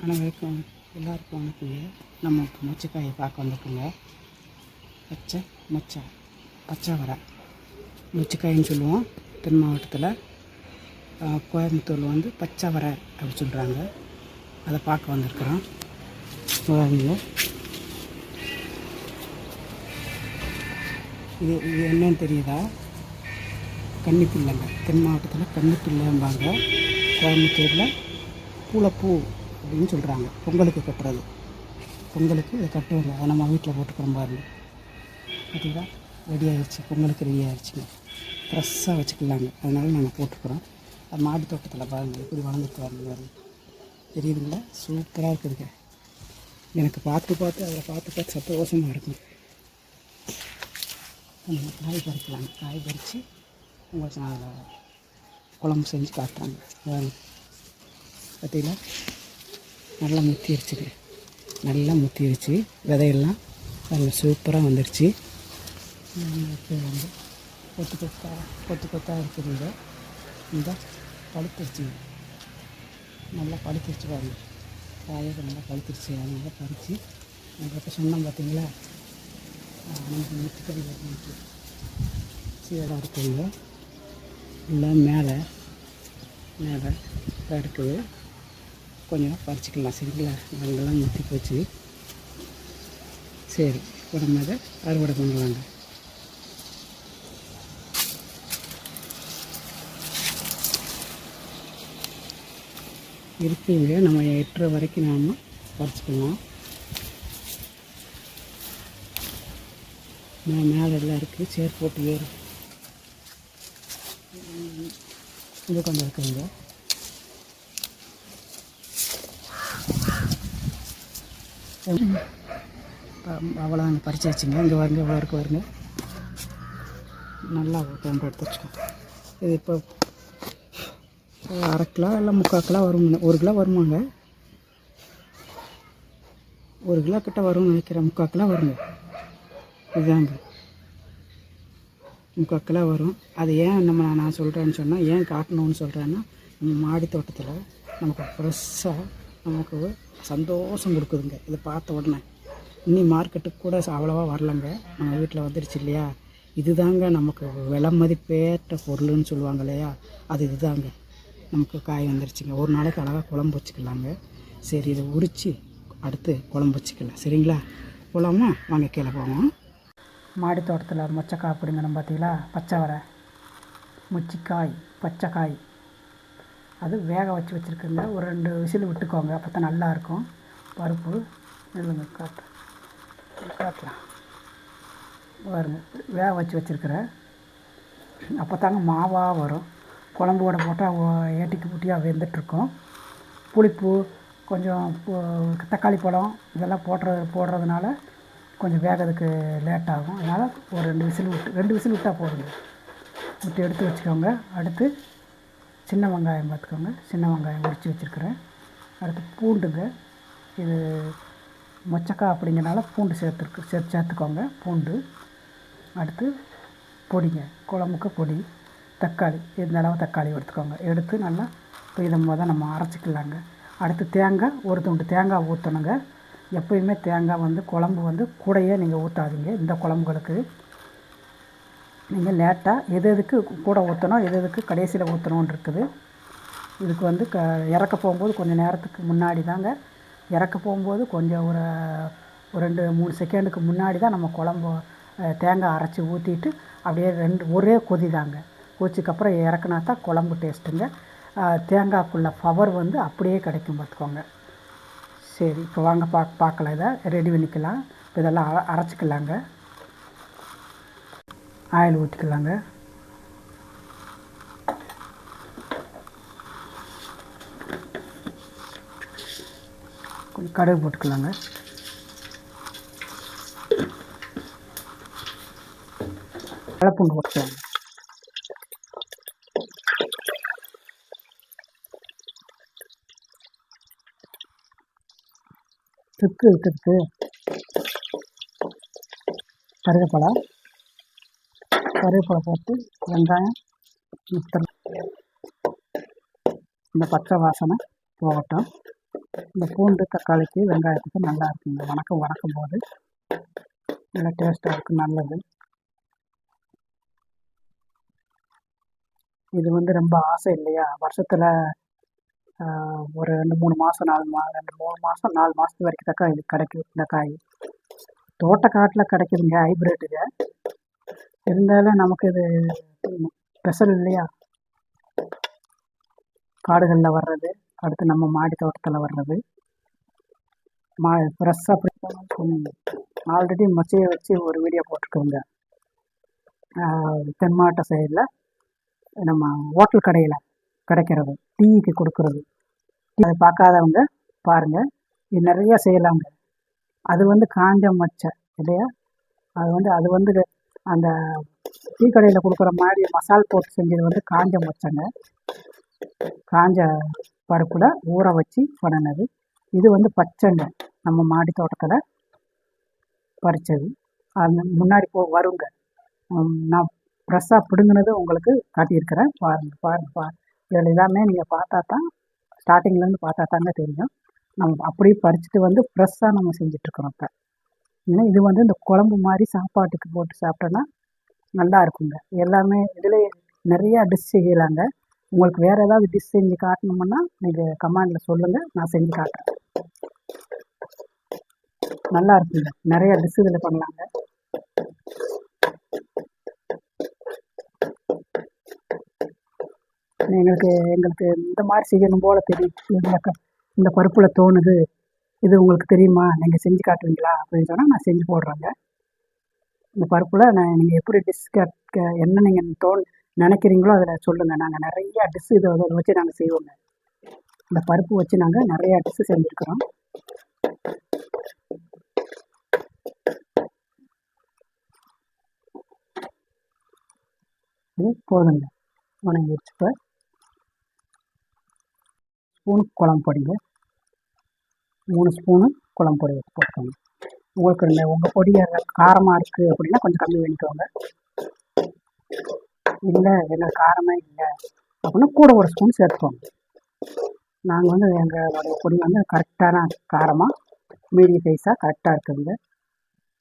அனைவருக்கும் எல்லாருக்கும் வணக்கங்க. நம்ம இப்போ மொச்சக்காயை பார்க்க வந்திருக்குங்க. பச்சை மொச்சை பச்சை வரை மொச்சக்காயின்னு சொல்லுவோம். தென் மாவட்டத்தில் கோயம்புத்தூரில் வந்து பச்சை வர அப்படி சொல்கிறாங்க அதை பார்க்க வந்திருக்கிறோம். வாங்க இது இது என்னன்னு தெரியுதா? கன்னிப்பிள்ளைங்க. தென் மாவட்டத்தில் கன்னிப்பிள்ளைம்பாங்க. கோயம்புத்தூரில் பூளைப்பூ அப்படின்னு சொல்கிறாங்க பொங்கலுக்கு கட்டுறது. பொங்கலுக்கு இதை கட்டுவாங்க அதை நம்ம வீட்டில் போட்டுக்கிறோம் பாருங்க. பார்த்தீங்களா? ரெடி ஆகிடுச்சி பொங்கலுக்கு ரெடி ஆகிடுச்சிங்க ஃப்ரெஷ்ஷாக வச்சுக்கலாங்க. அதனால நாங்கள் போட்டுக்கிறோம். அது மாடி தோட்டத்தில் பாருங்கள் எப்படி வளர்ந்துட்டு வரணும் பாருங்கள் தெரியுதுங்களா? சூப்பராக இருக்குதுங்க எனக்கு பார்த்து பார்த்து அதில் பார்த்து பார்த்து சந்தோஷமாக இருக்கும் நம்ம காய் பறிக்கலாங்க. காய் பறித்து உங்களுக்கு நான் அதில் குழம்பு செஞ்சு காட்டுறாங்க. பார்த்தீங்களா? நல்லா முத்திருச்சுங்க நல்லா முத்திருச்சு விதையெல்லாம் நல்லா சூப்பராக வந்துருச்சு. இப்போ வந்து கொத்து கொத்தா கொத்து கொத்தாக இருக்குது இந்த பழுத்துருச்சுங்க நல்லா பழுத்துருச்சு பாருங்க. காயக நல்லா பழுத்துருச்சு. அதனால பறித்து உங்களுக்கு சொன்னோம் பார்த்தீங்களா? நமக்கு முத்துக்கறி இன்னைக்கு சீடாக இருக்குங்க எல்லாம் மேலே மேலே இருக்குது. கொஞ்சம் பறிச்சிக்கலாம். சரிங்களா நாங்கள்லாம் முத்தி போச்சு. சரி இப்போ நம்ம அதை அறுவடை பண்ணலாங்க இருக்குங்க. நம்ம எட்டுற வரைக்கும் நாம் பறிச்சுக்கலாம். நான் மேலே எல்லாம் இருக்குது சேர் போட்டு ஏறும் இது கொஞ்சம் இருக்குங்க அவ்வளோதாங்க பறிச்சாச்சுங்க இங்கே வருங்க இவ்வளோ இருக்கு வருங்க நல்லா கொண்டு எடுத்து இது இப்போ அரை கிலோ இல்லை முக்கால் கிலோ வருங்க ஒரு கிலோ வருமாங்க. ஒரு கிலோ கிட்ட வரும்னு நினைக்கிறேன். முக்கால் கிலோ வருங்க. இதுதாங்க. முக்கால் கிலோ வரும். அது ஏன் நம்ம நான் சொல்கிறேன்னு சொன்னால் ஏன் காட்டணும்னு சொல்கிறேன்னா நம்ம மாடி தோட்டத்தில் நமக்கு ஃப்ரெஷ்ஷாக நமக்கு சந்தோஷம் கொடுக்குதுங்க. இதை பார்த்த உடனே இன்னி மார்க்கெட்டுக்கு கூட அவ்வளோவா வரலங்க. நம்ம வீட்டில் வந்துடுச்சு இல்லையா? இதுதாங்க நமக்கு விலை மதிப்பேற்ற பொருள்னு சொல்லுவாங்க இல்லையா? அது இதுதாங்க. நமக்கு காய் வந்துருச்சுங்க. ஒரு நாளைக்கு அழகாக குழம்பு வச்சுக்கலாங்க. சரி இதை உரித்து அடுத்து குழம்பு வச்சுக்கலாம். சரிங்களா? போகலாமா வாங்க கீழே போவோம். மாடி தோட்டத்தில் மொச்சக்காய் பிடுங்கணும் பார்த்தீங்களா பச்சை வரை முச்சிக்காய் பச்சைக்காய். அது வேக வச்சு வச்சுருக்குங்க ஒரு ரெண்டு விசில் விட்டுக்கோங்க அப்போ தான் நல்லாயிருக்கும். பருப்பு நெல்லுங்க காட்டு. காட்டலாம். பாருங்க வேக வச்சு வச்சுருக்கிறேன் அப்போ தாங்க மாவாக வரும். குழம்பு போட்டால் ஏட்டிக்கு புட்டியாக வெந்துட்டுருக்கும். புளிப்பு கொஞ்சம் தக்காளி பழம் இதெல்லாம் போடுறது போடுறதுனால கொஞ்சம் வேகிறதுக்கு லேட் ஆகும் அதனால் ஒரு ரெண்டு விசில் விட்டு ரெண்டு விசில் விட்டால் போதுங்க. விட்டு எடுத்து வச்சுக்கோங்க. அடுத்து சின்ன வெங்காயம் பார்த்துக்கோங்க. சின்ன வெங்காயம் உரித்து வச்சுருக்கிறேன். அடுத்து பூண்டுங்க. இது மொச்சக்கா அப்படிங்கிறனால பூண்டு சேர்த்துருக்கு சேர்த்து சேர்த்துக்கோங்க. பூண்டு. அடுத்து பொடிங்க. குழம்புக்கு பொடி. தக்காளி. இந்த அளவு தக்காளி எடுத்துக்கோங்க. எடுத்து நல்லா இப்போ இதை தான் நம்ம அரைச்சிக்கலாங்க. அடுத்து தேங்காய். ஒரு துண்டு தேங்காய் ஊற்றணுங்க எப்பயுமே தேங்காய் வந்து குழம்பு வந்து கூடையே நீங்கள் ஊற்றாதீங்க இந்த குழம்புகளுக்கு. நீங்கள் லேட்டாக எது எதுக்கு கூட ஊற்றணும் எது எதுக்கு கடைசியில் ஊற்றணும்னு இருக்குது இதுக்கு வந்து க இறக்க போகும்போது கொஞ்சம் நேரத்துக்கு முன்னாடி தாங்க இறக்க போகும்போது கொஞ்சம் ஒரு ஒரு ரெண்டு மூணு செகண்டுக்கு முன்னாடி தான் நம்ம குழம்பு தேங்காய் அரைச்சி ஊற்றிட்டு அப்படியே ரெண்டு ஒரே கொதி தாங்க கொதிச்சதுக்கப்புறம் இறக்குனா தான் குழம்பு டேஸ்ட்டுங்க. தேங்காய்க்குள்ள பவர் வந்து அப்படியே கிடைக்கும் பார்த்துக்கோங்க. சரி இப்போ வாங்க பா பார்க்கலாம் இதை. ரெடி பண்ணிக்கலாம். இப்போ இதெல்லாம் அரைச்சிக்கலாங்க. ஆயில் ஊற்றிக்கலாங்க கொஞ்சம் கடுகு போட்டுக்கலாங்க. வெள்ளைப்பூண்டு போட்டுக்கலாங்க சுக்கு இருக்கிறதுக்கு கருவேப்பிலை கருவேப்பிலை போட்டு வெங்காயம் முத்தல் இந்த பச்சை வாசனை போகட்டும். இந்த பூண்டு தக்காளிக்கு வெங்காயத்துக்கு நல்லா இருக்குங்க. வணக்கம் வணக்கும் போது. நல்லா டேஸ்ட்டாக இருக்கும் நல்லது. இது வந்து ரொம்ப ஆசை இல்லையா? வருஷத்தில் ஒரு ரெண்டு மூணு மாதம் நாலு மா ரெண்டு மூணு மாதம் நாலு மாதத்து வரைக்கும் தக்காய் இது கிடைக்கும். இந்த காய். தோட்டக்காட்டில் கிடைக்குதுங்க ஹைப்ரிட்டுங்க இருந்தாலும் நமக்கு இது ஸ்பெஷல் இல்லையா? காடுகளில் வர்றது அடுத்து நம்ம மாடி தோட்டத்தில் வர்றது. மா ஃப்ரெஷ்ஷாக பிடிக்கணும் ஆல்ரெடி மொச்சையை வச்சு ஒரு வீடியோ போட்டிருக்கோங்க. தென் மாவட்ட சைடில் நம்ம ஹோட்டல் கடையில் கிடைக்கிறது டீக்கு கொடுக்கறது. அதை பார்க்காதவங்க பாருங்கள் இது நிறையா செய்யலாங்க. அது வந்து காஞ்ச மொச்சை இல்லையா? அது வந்து அது வந்து அந்த டீ கடையில் கொடுக்குற மாதிரி மசால் போட்டு செஞ்சது வந்து காஞ்ச மொச்சங்க. காஞ்ச பருப்பில் ஊற வச்சு பண்ணினது இது வந்து பச்சைங்க. நம்ம மாடி தோட்டத்தில் பறித்தது அந்த முன்னாடி போ வருங்க. நான் ஃப்ரெஷ்ஷாக பிடுங்கினது உங்களுக்கு காட்டியிருக்கிறேன். பாருங்கள் பாருங்கள் பா இதில் எல்லாமே நீங்கள் பார்த்தா தான் ஸ்டார்டிங்லேருந்து பார்த்தா தாங்க தெரியும். நம்ம அப்படியே பறிச்சுட்டு வந்து ஃப்ரெஷ்ஷாக நம்ம செஞ்சிட்ருக்குறோம் இப்போ. ஏன்னா இது வந்து இந்த குழம்பு மாதிரி சாப்பாட்டுக்கு போட்டு சாப்பிட்டோன்னா நல்லா இருக்குங்க. எல்லாமே இதில் நிறையா டிஷ் செய்யலாங்க உங்களுக்கு வேறு ஏதாவது டிஷ் செஞ்சு காட்டணுமுன்னா நீங்கள் கமாண்டில் சொல்லுங்கள் நான் செஞ்சு காட்டுறேன். நல்லா இருக்குங்க. நிறைய டிஷ் இதில் பண்ணலாங்க. எங்களுக்கு எங்களுக்கு இந்த மாதிரி செய்யணும் போல தெரியும் இந்த பருப்பில் தோணுது. இது உங்களுக்கு தெரியுமா? நீங்கள் செஞ்சு காட்டுவீங்களா அப்படின்னு சொன்னால் நான் செஞ்சு போடுறேங்க. இந்த பருப்பில் நான் நீங்கள் எப்படி டிஷ் என்ன நீங்கள் தோன் நினைக்கிறீங்களோ அதில் சொல்லுங்கள் நாங்கள் நிறையா டிஷ் இதை அதை வச்சு நாங்கள் செய்வோங்க. இந்த பருப்பு வச்சு நாங்கள் நிறையா டிஷ் செஞ்சுருக்குறோம். இது போதுங்க. வணங்கி வச்சுப்ப ஸ்பூன் குழம்பு பொடிங்க. மூணு ஸ்பூனு குழம்பு பொடி வச்சு போட்டுக்கோங்க. உங்களுக்கு இந்த உங்கள் பொடி காரமாக இருக்குது அப்படின்னா கொஞ்சம் கம்மி பண்ணிக்கோங்க. இல்லை எங்களுக்கு காரமே இல்லை அப்படின்னா கூட ஒரு ஸ்பூன் சேர்த்துக்கோங்க. நாங்கள் வந்து எங்களுடைய பொடி வந்து கரெக்டான காரமாக மீடியம் சைஸாக கரெக்டாக இருக்குதுங்க.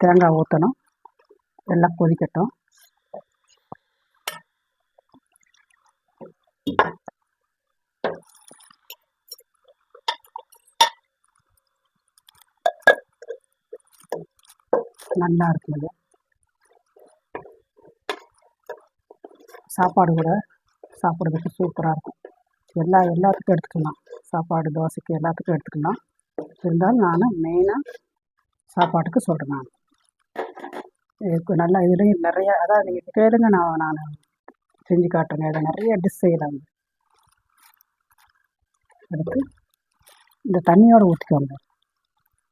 தேங்காய் ஊற்றணும் எல்லாம் கொதிக்கட்டும். நல்லா இருக்குங்க சாப்பாடு கூட சாப்பிட்றதுக்கு சூப்பராக இருக்கும். எல்லா எல்லாத்துக்கும் எடுத்துக்கலாம். சாப்பாடு தோசைக்கு எல்லாத்துக்கும் எடுத்துக்கலாம். இருந்தாலும் நான் மெயினாக சாப்பாட்டுக்கு சொல்கிறேன் நான். இதுக்கு நல்லா இதுலேயும் நிறையா அதான் நீங்கள் கேளுங்க நான் நான் செஞ்சு காட்டுறேங்க இதை நிறைய டிஷ் செய்யலாங்க அடுத்து இந்த தண்ணியோடு ஊற்றிக்கோங்க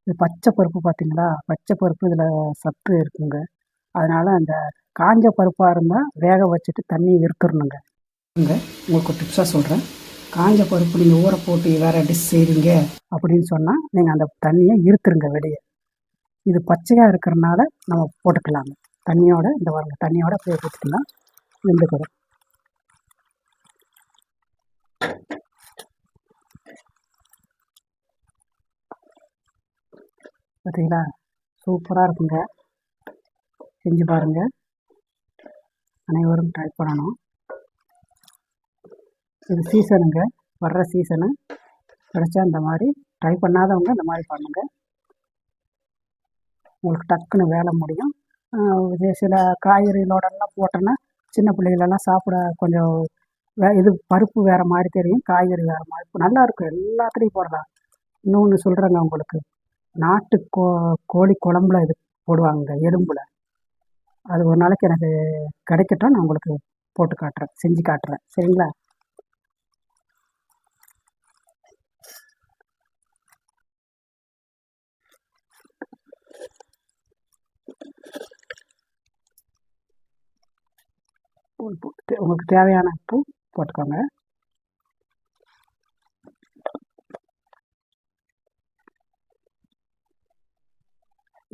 இது பச்சை பருப்பு பார்த்தீங்களா பச்சை பருப்பு இதில் சத்து இருக்குங்க. அதனால் அந்த காஞ்ச பருப்பாக இருந்தால் வேக வச்சுட்டு தண்ணி இருத்துடணுங்க உங்களுக்கு டிப்ஸாக சொல்கிறேன் காஞ்ச பருப்பு நீங்கள் ஊற போட்டு வேறு டிஷ் செய்கிறீங்க அப்படின்னு சொன்னால் நீங்கள் அந்த தண்ணியை இருத்துருங்க வெளியே. இது பச்சையாக இருக்கிறனால நம்ம போட்டுக்கலாங்க. தண்ணியோட இந்த வரங்க தண்ணியோட அப்படியே போட்டுக்கலாம் வெந்துக்கிறோம் பார்த்தீங்களா சூப்பராக இருக்குங்க. செஞ்சு பாருங்கள் அனைவரும் ட்ரை பண்ணணும். இது சீசனுங்க வர்ற சீசனு கிடச்சா இந்த மாதிரி ட்ரை பண்ணாதவங்க இந்த மாதிரி பண்ணுங்க. உங்களுக்கு டக்குன்னு வேலை முடியும். இது சில காய்கறிகளோடலாம் போட்டோன்னா சின்ன பிள்ளைகளெல்லாம் சாப்பிட கொஞ்சம் வே இது பருப்பு வேறு மாதிரி தெரியும். காய்கறி வேறு மாதிரி. இருக்கும். நல்லா இருக்கும். எல்லாத்துலேயும் போடலாம். இன்னொன்று சொல்கிறேங்க உங்களுக்கு. நாட்டு கோ கோழி குழம்புல இது போடுவாங்க எலும்பில். அது ஒரு நாளைக்கு எனக்கு கிடைக்கட்டும் நான் உங்களுக்கு போட்டு காட்டுறேன் செஞ்சு காட்டுறேன். சரிங்களா? உங்களுக்கு தேவையான உப்பு போட்டுக்கோங்க.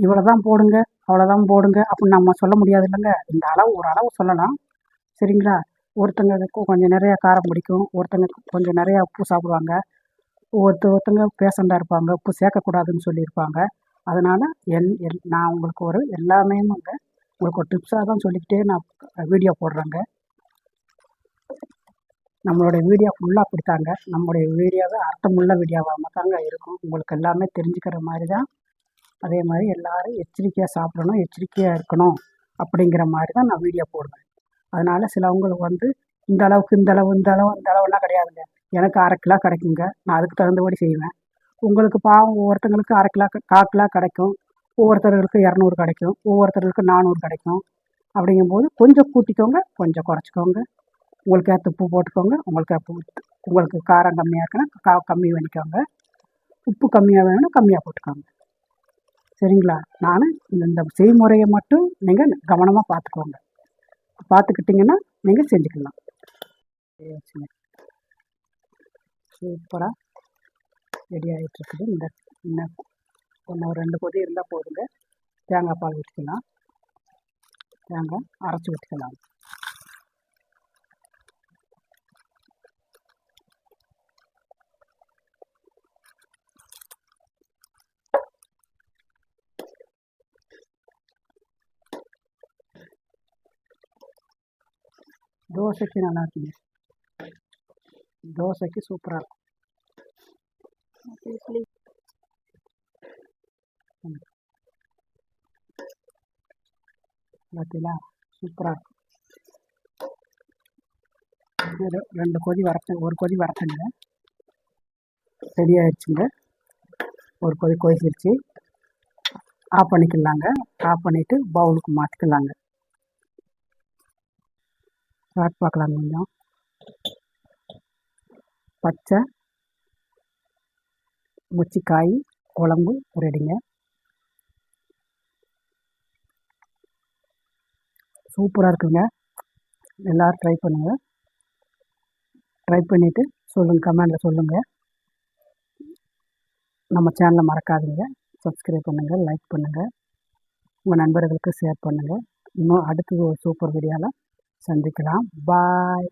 இவ்வளோ தான் போடுங்க அவ்வளோதான் போடுங்க அப்படின்னு நம்ம சொல்ல முடியாது இல்லைங்க. இந்த அளவு ஒரு அளவு சொல்லலாம். சரிங்களா? ஒருத்தங்களுக்கு கொஞ்சம் நிறையா காரம் பிடிக்கும் ஒருத்தங்க கொஞ்சம் நிறையா உப்பு சாப்பிடுவாங்க. ஒருத்த ஒருத்தங்க பேஷண்ட்டாக இருப்பாங்க உப்பு சேர்க்கக்கூடாதுன்னு சொல்லியிருப்பாங்க. அதனால் என் எல் நான் உங்களுக்கு ஒரு எல்லாமே உங்களுக்கு ஒரு டிப்ஸாக தான் சொல்லிக்கிட்டே நான் வீடியோ போடுறேங்க. நம்மளுடைய வீடியோ ஃபுல்லாக அப்படித்தாங்க நம்மளுடைய வீடியோவை அர்த்தமுள்ள வீடியோவாக தாங்க இருக்கும். உங்களுக்கு எல்லாமே தெரிஞ்சுக்கிற மாதிரி தான் அதே மாதிரி எல்லாரும் எச்சரிக்கையாக சாப்பிடணும் எச்சரிக்கையாக இருக்கணும் அப்படிங்கிற மாதிரி தான் நான் வீடியோ போடுவேன். அதனால் சிலவங்களுக்கு வந்து இந்த அளவுக்கு இந்த அளவு இந்த அளவு இந்த அளவுலாம் கிடையாதுங்க. எனக்கு அரை கிலோ கிடைக்குங்க. நான் அதுக்கு தகுந்தபடி செய்வேன். உங்களுக்கு பாவம் ஒவ்வொருத்தங்களுக்கு அரை கிலோ கால் கிலோ கிடைக்கும். ஒவ்வொருத்தர்களுக்கு இரநூறு கிடைக்கும். ஒவ்வொருத்தர்களுக்கு நானூறு கிடைக்கும். அப்படிங்கும்போது கொஞ்சம் கூட்டிக்கோங்க கொஞ்சம் குறைச்சிக்கோங்க. உங்களுக்கு ஏற்ற உப்பு போட்டுக்கோங்க உங்களுக்கு உப்பு உங்களுக்கு காரம் கம்மியாக இருக்குன்னா கா கம்மி பண்ணிக்கோங்க. உப்பு கம்மியாக வேணும்னா கம்மியாக போட்டுக்கோங்க. சரிங்களா? நான் இந்த இந்த செய்முறையை மட்டும் நீங்கள் கவனமாக பார்த்துக்கோங்க பார்த்துக்கிட்டிங்கன்னா நீங்கள் செஞ்சுக்கலாம். சூப்பராக ரெடி ஆகிட்டுருக்குது இந்த இன்னும் ஒன்று ஒரு ரெண்டு கொதி இருந்தால் போதுங்க. தேங்காய் பால் ஊற்றிக்கலாம் தேங்காய் அரைச்சி ஊற்றிக்கலாம் தோசைக்கு நல்லா இருக்குங்க. தோசைக்கு சூப்பராக இருக்கும். பார்த்தீங்களா சூப்பராக இருக்கும். ரெண்டு கொதி வரட்டு ஒரு கொதி வரட்டுங்க. ரெடி ஆயிடுச்சுங்க ஒரு கொதி கொதிச்சிருச்சு. ஆஃப் பண்ணிக்கலாங்க. ஆஃப் பண்ணிவிட்டு பவுலுக்கு மாற்றிக்கலாங்க சாப்பிட்டு பார்க்கலாம் கொஞ்சம் பச்சை முச்சிக்காய் குழம்பு ரெடிங்க சூப்பராக இருக்குங்க. எல்லோரும் ட்ரை பண்ணுங்கள் ட்ரை பண்ணிவிட்டு சொல்லுங்கள் கமெண்டில் சொல்லுங்கள் நம்ம சேனலை மறக்காதீங்க. சப்ஸ்கிரைப் பண்ணுங்கள் லைக் பண்ணுங்கள் உங்கள் நண்பர்களுக்கு ஷேர் பண்ணுங்கள் இன்னும் அடுத்தது ஒரு சூப்பர் வீடியோவில் சந்திக்கலாம் பாய்